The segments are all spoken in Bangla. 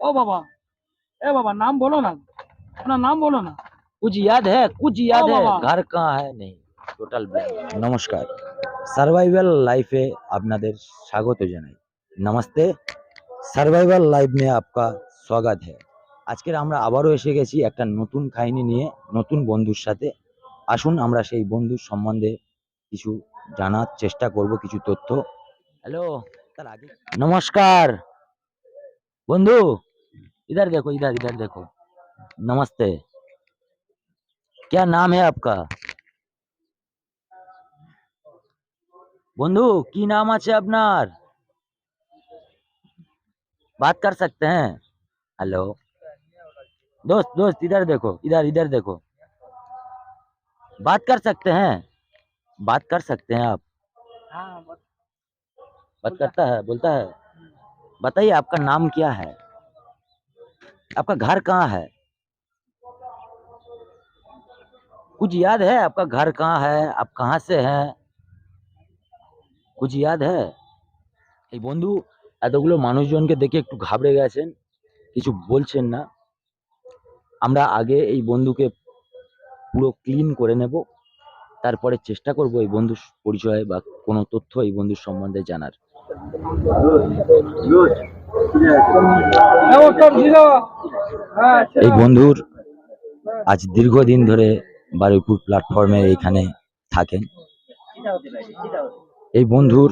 ओ बाबा ए बाबा नाम बोलो ना अपना नाम बोलो ना कुछ याद है कुछ याद ও है বাবা। घर कहाँ है नहीं টোটাল নমস্কার সার্ভাইভাল লাইফে আপনাদের স্বাগত জানাই নমস্তে সার্ভাইভাল লাইফ মে আপকা স্বাগত है আজকের আমরা আবারও এসে গেছি একটা নতুন কাহিনী নিয়ে নতুন বন্ধুর সাথে আসুন আমরা সেই বন্ধুর সম্বন্ধে কিছু জানার চেষ্টা করব কিছু তথ্য হ্যালো তার আগে নমস্কার বন্ধু इधर देखो इधर इधर देखो नमस्ते क्या नाम है आपका বন্ধু কি নাম আছে আপনার बात कर सकते हैं हेलो दोस्त दोस्त इधर देखो इधर इधर देखो बात कर सकते हैं बात कर सकते हैं आप हाँ बात करता है बोलता है बताइए आपका नाम क्या है आपका घर कहाँ है कुछ याद है आपका घर कहाँ है आप कहाँ से हैं कुछ याद है এই বন্ধু এতগুলো মানুষজনকে দেখে একটু ঘাবড়ে গেছেন কিছু বলছেন না আমরা আগে এই বন্ধুকে পুরো ক্লিন করে নেব তারপরে চেষ্টা করব এই বন্ধুর পরিচয় বা কোনো তথ্য এই বন্ধুর সম্বন্ধে জানার वो सब जीरो हाँ এই বন্ধুর আজ দীর্ঘদিন ধরে বারুইপুর প্ল্যাটফর্মে এখানে থাকেন এই বন্ধুর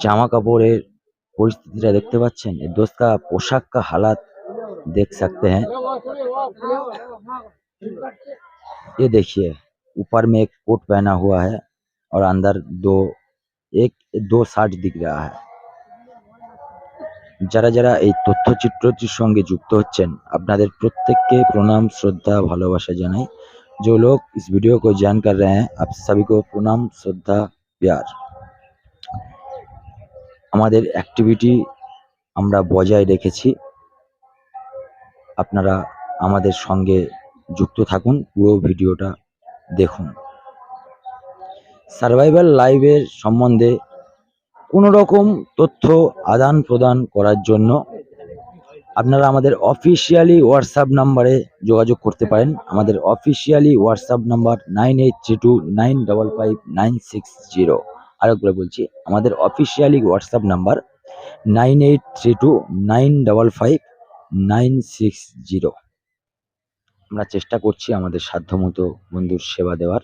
জামা কাপড়ের পরিস্থিতিটা দেখতে পাচ্ছেন ये दोस्त का पोशाक का हालात देख सकते हैं ये देखिए ऊपर में एक कोट पहना हुआ है और अंदर दो एक दो শার্ট दिख रहा है যারা যারা এই তথ্যচিত্রটির সঙ্গে যুক্ত হচ্ছেন আপনাদের প্রত্যেককে প্রণাম শ্রদ্ধা ভালোবাসা জানাই जो लोग इस वीडियो को जान कर रहे हैं आप सभी को प्रणाम শ্রদ্ধা प्यार আমাদের অ্যাক্টিভিটি আমরা বজায় রেখেছি আপনারা আমাদের সঙ্গে যুক্ত থাকুন পুরো ভিডিওটা দেখুন সার্ভাইভাল লাইভের সম্বন্ধে কোনো রকম তথ্য আদান প্রদান করার জন্য আপনারা আমাদের অফিসিয়ালি হোয়াটসঅ্যাপ নাম্বারে যোগাযোগ করতে পারেন। আমাদের officially WhatsApp number nine eight three two nine double five nine six zero. আরেকবার বলছি, আমাদের officially WhatsApp number nine eight three two nine double five nine six zero. আমরা চেষ্টা করছি আমাদের সাধ্যমতো বন্ধুর সেবা দেওয়ার।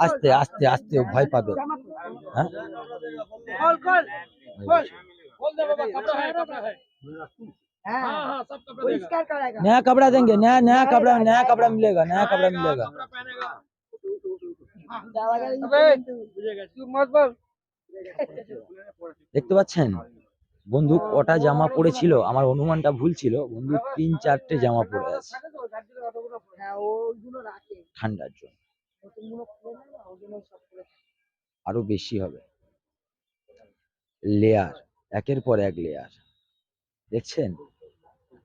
আস্তে আস্তে আস্তে ও ভয় পাবে হ্যাঁ कॉल कॉल कॉल बोल दे बाबा कपड़ा है कपड़ा है हाँ हाँ सब कपड़ा देगा नया कपड़ा देंगे नया नया कपड़ा नया कपड़ा मिलेगा नया कपड़ा मिलेगा कपड़ा पहनेगा अबे तू मत बोल দেখতে পাচ্ছেন বন্ধু কটা জামা পরেছিল আমার অনুমানটা ভুল ছিল বন্ধু তিন চারটে জামা পরে আছে ঠান্ডার জন্য। আরও বেশি হবে। লেয়ার একের পর এক লেয়ার দেখছেন?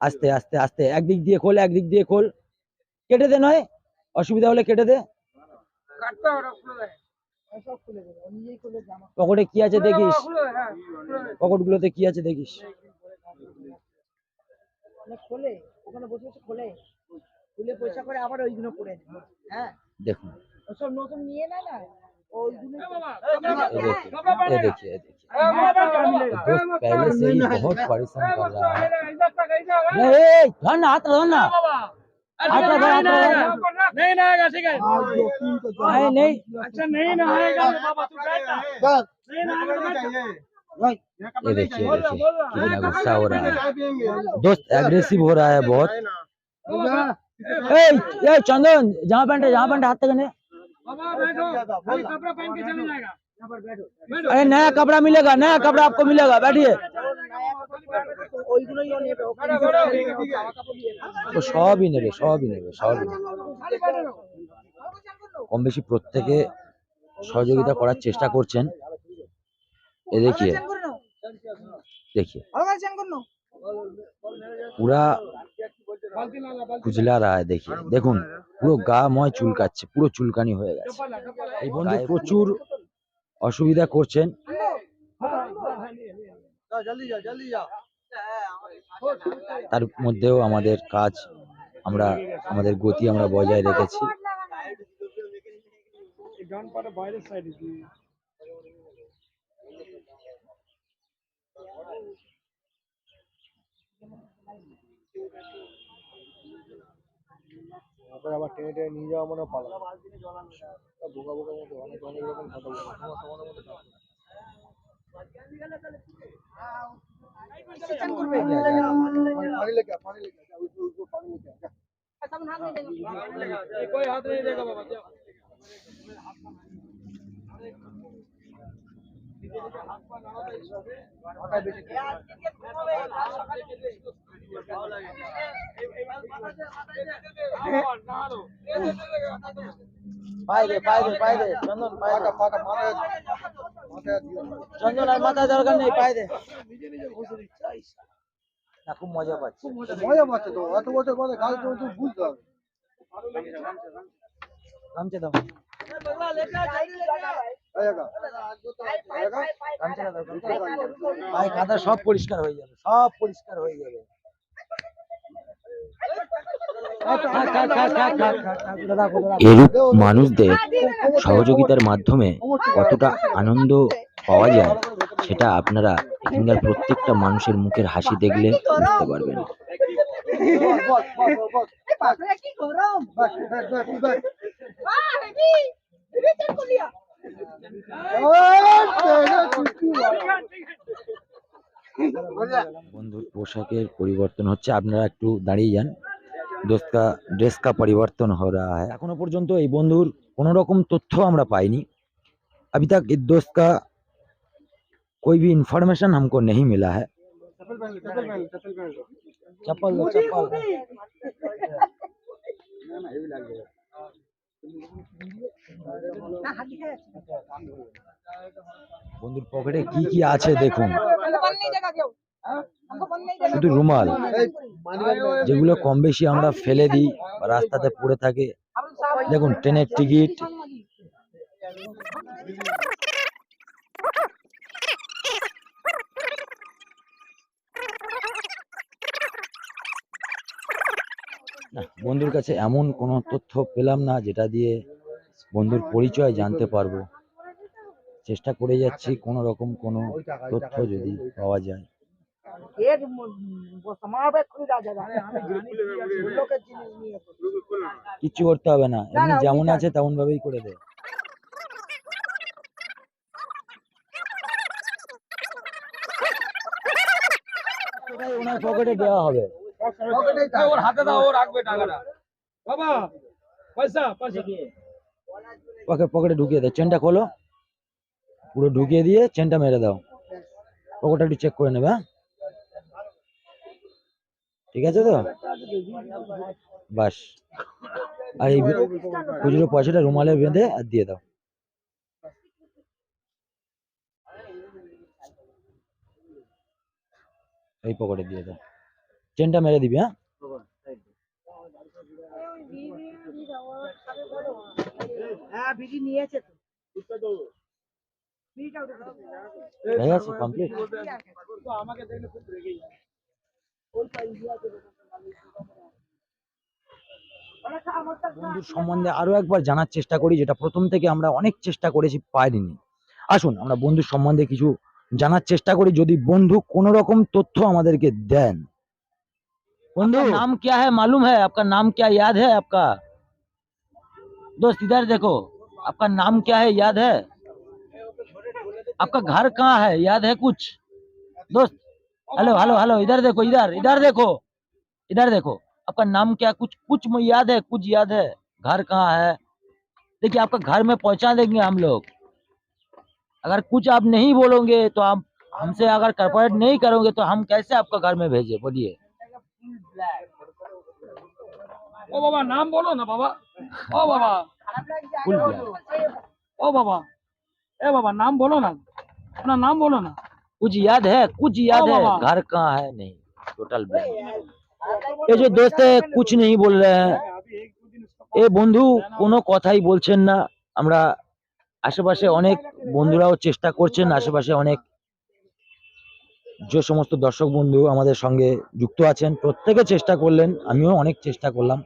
আস্তে আস্তে আস্তে একদিক দিয়ে খোল একদিক দিয়ে খোল। কেটে দে নয়? অসুবিধা হলে কেটে দে। দে পকেটে কি আছে দেখিস? হ্যাঁ পকেট গুলোতে কি আছে দেখিস? খোলে ওখানে বসে বসে খোলে। খুলে পয়সা করে আবার ওইগুলো করে নেয়। হ্যাঁ দেখুন ওসব নতুন নিয়ে নেয় না ওইগুলো ए बाबा ये देखिए कपड़ा ये पहनेगा देखिए ये देखिए ए बाबा ये दोस्त पहले से ही बहुत परेशान कर रहा है इधर तक ऐसा है ए, ए, धर ना हाथ धर ना बाबा आता था, आता था। नहीं नहाएगा ठीक है नहीं नहीं अच्छा नहीं नहाएगा तो बाबा तू बैठ ना नहीं नहाएगा तो बैठ ना। ये देखिए ये देखिए कितना गुस्सा हो रहा है दोस्त एग्रेसिव हो रहा है बहुत এই এই চন্দন জামা প্যান্টে জামা প্যান্টে হাত থেকে নে। अरे नया कपड़ा मिलेगा नया कपड़ा आपको मिलेगा बैठिए সবই নেবে সবই নেবে সবই কম বেশি প্রত্যেকে সহযোগিতা করার চেষ্টা করছেন। এ দেখিয়ে দেখিয়ে। পুরা খুজলা রায় দেখি। দেখুন পুরো গা ময় চুলকাচ্ছে পুরো চুলকানি হয়ে গেছে। এই বন্ধু প্রচুর অসুবিধা করছেন। তার মধ্যেও আমাদের কাজ আমরা আমাদের গতি আমরা বজায় রেখেছি। তারপরে আবার টেনে টেনে নিয়ে যাওয়া মানে পালা বোকা বোকার মতো অনেক অনেক রকম কথা বলে তোমার তোমার মতো না। पानी लेके आ, पानी लेके आ, उसको उसको पानी लेके आ, जा। মাথায় চন্দন পাকা। চন্দন আর মাথা দরকার নেই না খুব মজা পাচ্ছি। মজা পাচ্ছে তো। এত বছর পরে কাজ তুমি তুমি বুঝতে হবে। গামছা দাও কাদা সব পরিষ্কার হয়ে যাবে সব পরিষ্কার হয়ে যাবে। এরূপ মানুষদের সহযোগিতার মাধ্যমে কতটা আনন্দ পাওয়া যায়, সেটা আপনারা এখানকার প্রত্যেকটা মানুষের মুখের হাসি দেখলে বুঝতে পারবেন। বন্ধুর পোশাকের পরিবর্তন হচ্ছে, আপনারা একটু দাঁড়িয়ে যান দোস্ত কা ড্রেস কা পরিবর্তন हो रहा है এখনো পর্যন্ত এই বন্ধুর কোনো রকম তথ্য আমরা পাইনি अभी तक इस दोस्त का कोई भी इंफॉर्मेशन हमको नहीं मिला है चप्पल पहन ले, चप्पल पहन ले, चप्पल पहन ले। चप्पल दो चप्पल না হাত দিকে বন্ধুর পকেটে কি কি আছে দেখুন हमको बंद नहीं देगा क्यों हमको बंद नहीं देगा শুধু রুমাল এই, মানিব্যাগ নে। যেগুলো কম বেশি আমরা ফেলে দিই বা রাস্তাতে পড়ে থাকে। দেখুন ট্রেনের টিকিট। বন্ধুর কাছে এমন কোনো তথ্য পেলাম না যেটা দিয়ে বন্ধুর পরিচয় জানতে পারব। চেষ্টা করে যাচ্ছি কোনো রকম কোনো তথ্য যদি পাওয়া যায়। এর সমাবেক্ষণ রাজা লোকের জিনিস কিচ্ছু করতে হবে না এমনি যেমন আছে তেমন ভাবেই করে দে। ওনার পকেটে দেওয়া হবে। ওর হাতে দাও ও রাখবে টাকাটা। বাবা পয়সা পয়সা। ওকে পকেটে ঢুকিয়ে দে। চেনটা খোলো। পুরো ঢুকিয়ে দিয়ে চেনটা মেরে দাও। পকেটটা একটু চেক করে নেবে হ্যাঁ? ঠিক আছে তো? বাস। আর এই খুচরো পয়সাটা রুমালে বেঁধে আর দিয়ে দাও। এই পকেটে দিয়ে দাও। চেনটা মেরে দিবি হ্যাঁ? হ্যাঁ দাও। হয়ে কমপ্লিট আমাকে দেখলে খুব রেগে যায়। বন্ধুর সম্বন্ধে আরো একবার জানার চেষ্টা করি যেটা প্রথম থেকে আমরা অনেক চেষ্টা করেছি পারিনি আসুন আমরা বন্ধুর সম্বন্ধে কিছু জানার চেষ্টা করি যদি বন্ধু কোনো রকম তথ্য আমাদেরকে দেন বন্ধু नाम क्या है मालूम है आपका नाम क्या याद है आपका दोस्त इधर देखो आपका नाम क्या है याद है आपका घर कहाँ है याद है कुछ दोस्त हेलो हेलो हेलो इधर देखो इधर इधर देखो इधर देखो। आपका नाम क्या कुछ कुछ याद है कुछ याद है? घर कहाँ है? देखिए आपका घर में पहुँचा देंगे हम लोग। अगर कुछ आप नहीं बोलोगे तो आप हमसे अगर कॉर्पोरेट नहीं करोगे तो हम कैसे आपका घर में भेजे? बोलिए। ओ बाबा नाम बोलो ना बाबा। ओ बाबा। फुल ओ बाबा। ए बाबा नाम बोलो ना। अपना नाम बोलो ना। कुछ याद है कुछ याद है बाबा। घर कहाँ है नहीं टोटल ब्लैंक ये जो दोस्त है कुछ नहीं बोल रहे हैं এ বন্ধু কোনো কথাই বলছেন না আমরা আশেপাশে অনেক বন্ধুরাও চেষ্টা করছেন আশেপাশে অনেক যে সমস্ত দর্শক বন্ধু আমাদের সঙ্গে যুক্ত আছেন প্রত্যেকে চেষ্টা করলেন আমিও অনেক চেষ্টা করলাম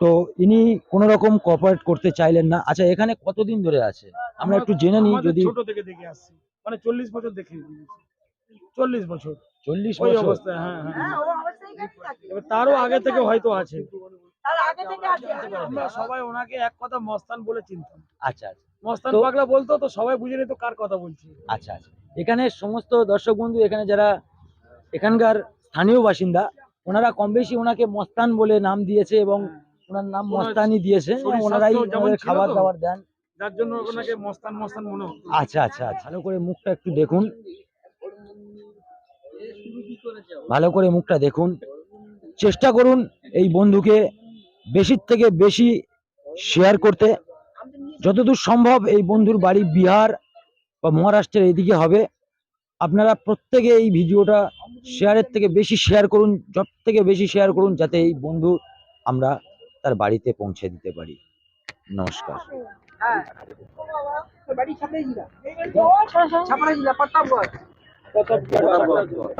তো ইনি কোনো রকম কোঅপারেট করতে চাইলেন না আচ্ছা এখানে কতদিন ধরে আছে আমরা একটু জেনে নিই আমাদের যদি ছোট থেকে দেখে আসছি মানে চল্লিশ বছর দেখে চল্লিশ বছর। চল্লিশ ওই বছর? অবস্থায় হ্যাঁ হ্যাঁ। হ্যাঁ। এবার তারও আগে থেকে হয়তো আছে। তার আগে থেকে আছে আমরা সবাই ওনাকে এক কথা মস্তান বলে চিনতাম। আচ্ছা আচ্ছা। মস্তান তো- পাগলা বলতো তো সবাই বুঝে নিত কার কথা বলছি? আচ্ছা আচ্ছা। এখানে সমস্ত দর্শক বন্ধু এখানে যারা এখানকার স্থানীয় বাসিন্দা ওনারা কম বেশি ওনাকে মস্তান বলে নাম দিয়েছে এবং ওনার নাম মস্তানি দিয়েছে। ওনারাই খাবার দাবার দেন। যার জন্য ওনাকে মস্তান মস্তান মনে আচ্ছা আচ্ছা আচ্ছা। ভালো করে মুখটা একটু দেখুন। ভালো করে মুখটা দেখুন। চেষ্টা করুন এই বন্ধুকে বেশির থেকে বেশি শেয়ার করতে। যতদূর সম্ভব এই বন্ধুর বাড়ি বিহার বা মহারাষ্ট্রের এদিকে হবে। আপনারা প্রত্যেকে এই ভিডিওটা শেয়ারের থেকে বেশি শেয়ার করুন, সব থেকে বেশি শেয়ার করুন, যাতে এই বন্ধু আমরা তার বাড়িতে পৌঁছে দিতে পারি। নমস্কার। হ্যাঁ। প্রতাপগড় প্রতাপগড়